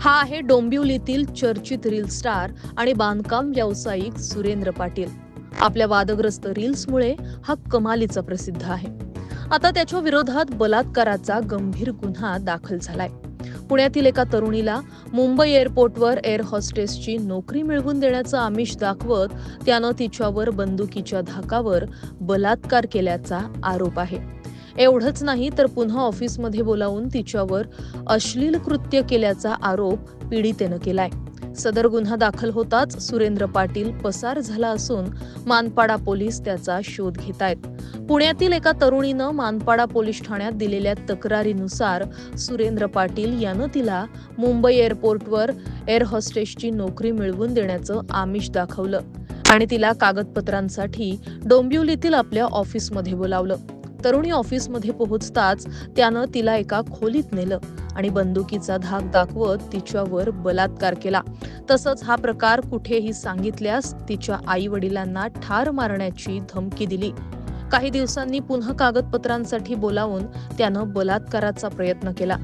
हा आहे डोंबिवलीतील चर्चित रील स्टार आणि बांधकाम व्यावसायिक सुरेंद्र पाटील. आपल्या वादग्रस्त रील्समुळे हा कमालीचा प्रसिद्ध आहे. आता त्याच्या विरोधात बलात्काराचा गंभीर गुन्हा दाखल झालाय. पुण्यातील एका तरुणीला मुंबई एअरपोर्टवर एअर हॉस्टेसची नोकरी मिळवून देण्याचं आमिष दाखवत त्यानं तिच्यावर बंदुकीच्या धाकावर बलात्कार केल्याचा आरोप आहे. एवढंच नाही तर पुन्हा ऑफिसमध्ये बोलावून तिच्यावर अश्लील कृत्य केल्याचा आरोप पीडितेनं केलाय. सदर गुन्हा दाखल होताच सुरेंद्र पाटील पसार झाला असून मानपाडा पोलीस त्याचा शोध घेत आहेत पुण्यातील एका तरुणीनं मानपाडा पोलीस ठाण्यात दिलेल्या तक्रारीनुसार सुरेंद्र पाटील यानं तिला मुंबई एअरपोर्टवर एअर हॉस्टेसची नोकरी मिळवून देण्याचं आमिष दाखवलं आणि तिला कागदपत्रांसाठी डोंबिवलीतील आपल्या ऑफिसमध्ये बोलावलं. तरुणी ऑफिसमध्ये पोहोचताच त्यानं तिला एका खोलीत नेलं आणि बंदुकीचा धाक दाखवत तिच्यावर बलात्कार केला. तसंच हा प्रकार कुठेही सांगितल्यास तिच्या आई वडिलांना ठार मारण्याची धमकी दिली. काही दिवसांनी पुन्हा कागदपत्रांसाठी बोलावून त्यानं बलात्काराचा प्रयत्न केला.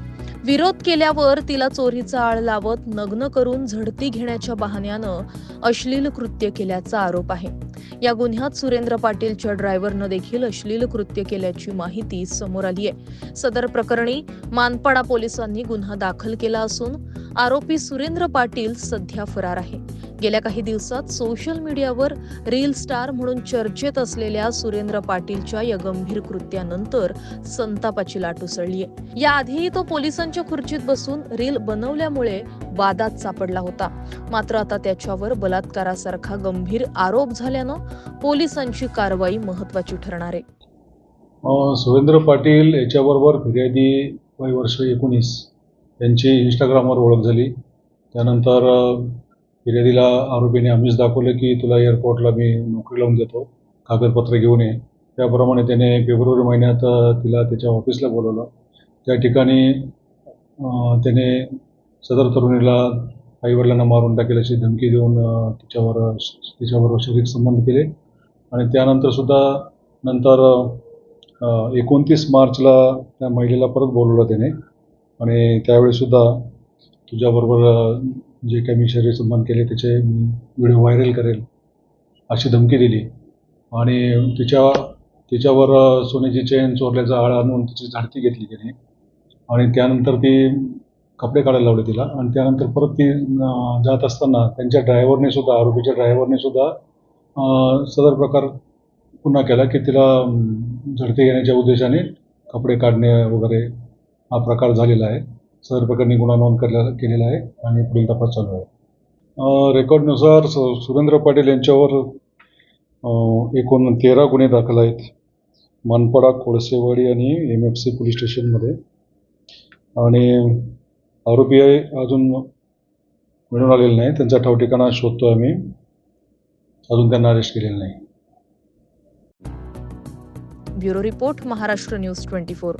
विरोध केल्यावर तिला चोरीचा आळ लावत नग्न करून झडती घेण्याच्या बहाण्यानं अश्लील कृत्य केल्याचा आरोप आहे. या गुन्ह्यात सुरेंद्र पाटीलच्या ड्रायव्हरनं देखील अश्लील कृत्य केल्याची माहिती समोर आली आहे. सदर प्रकरणी मानपाडा पोलिसांनी गुन्हा दाखल केला असून आरोपी सुरेंद्र पाटील सध्या फरार आहे. गेल्या काही दिवसात सोशल मीडियावर रील स्टार म्हणून चर्चेत असलेल्या सुरेंद्र पाटीलच्या या गंभीर कृत्यानंतर संतापाची लाट उसळली आहे. याआधीही तो पोलिसांच्या खुर्चीत बसून रील बनवल्यामुळे वादात सापडला होता. मात्र आता त्याच्यावर बलात्कारासारखा गंभीर आरोप झाल्यानं पोलिसांची कारवाई महत्वाची ठरणार आहे. सुरेंद्र पाटील याच्याबरोबर फिर्यादी वय वर्ष एकोणीस त्यांची इंस्टाग्रामवर ओळख झाली. त्यानंतर फिर्यादीला आरोपीने आम्हीच दाखवलं की तुला एअरपोर्टला मी नोकरी लावून देतो कागदपत्र घेऊन ये. त्याप्रमाणे त्याने फेब्रुवारी महिन्यात तिला त्याच्या ऑफिसला बोलवलं. त्या ठिकाणी त्याने सदर तरुणीला आईवडिलांना मारून टाकेल अशी धमकी देऊन तिच्यावर तिच्याबरोबर शारीरिक संबंध केले. आणि त्यानंतर सुद्धा नंतर एकोणतीस मार्चला त्या महिलेला परत बोलवलं त्याने. आणि त्यावेळीसुद्धा तुझ्याबरोबर जे काही मी शरीर सन्मान केले त्याचे व्हिडिओ व्हायरल करेल अशी धमकी दिली. आणि तिच्या तिच्यावर सोन्याची चेन चोरल्याचा आळ आणून तिची झाडती घेतली त्याने आणि त्यानंतर ती कपडे काढायला लावले तिला. आणि त्यानंतर परत ती जात असताना त्यांच्या ड्रायव्हरने सुद्धा आरोपीच्या ड्रायव्हरने सुद्धा सदर प्रकार पुन्हा केला की तिला झडती घेण्याच्या उद्देशाने कपडे काढणे वगैरे हा प्रकार झालेला आहे. सदर प्रकरणी गुन्हा नोंद करला केलेला आहे आणि पुढील तपास चालू आहे. रेकॉर्डनुसार सुरेंद्र पाटील यांच्यावर एकूण तेरा गुन्हे दाखल आहेत. मानपाडा कोळसेवाडी आणि एम एफ सी पोलीस स्टेशनमध्ये. आणि आरोपी आहे अजून मिळून आलेले नाही. त्यांचा ठाव ठिकाणा शोधतो आम्ही. अजून त्यांना अरेस्ट केलेलं नाही. Bureau report Maharashtra news twenty four.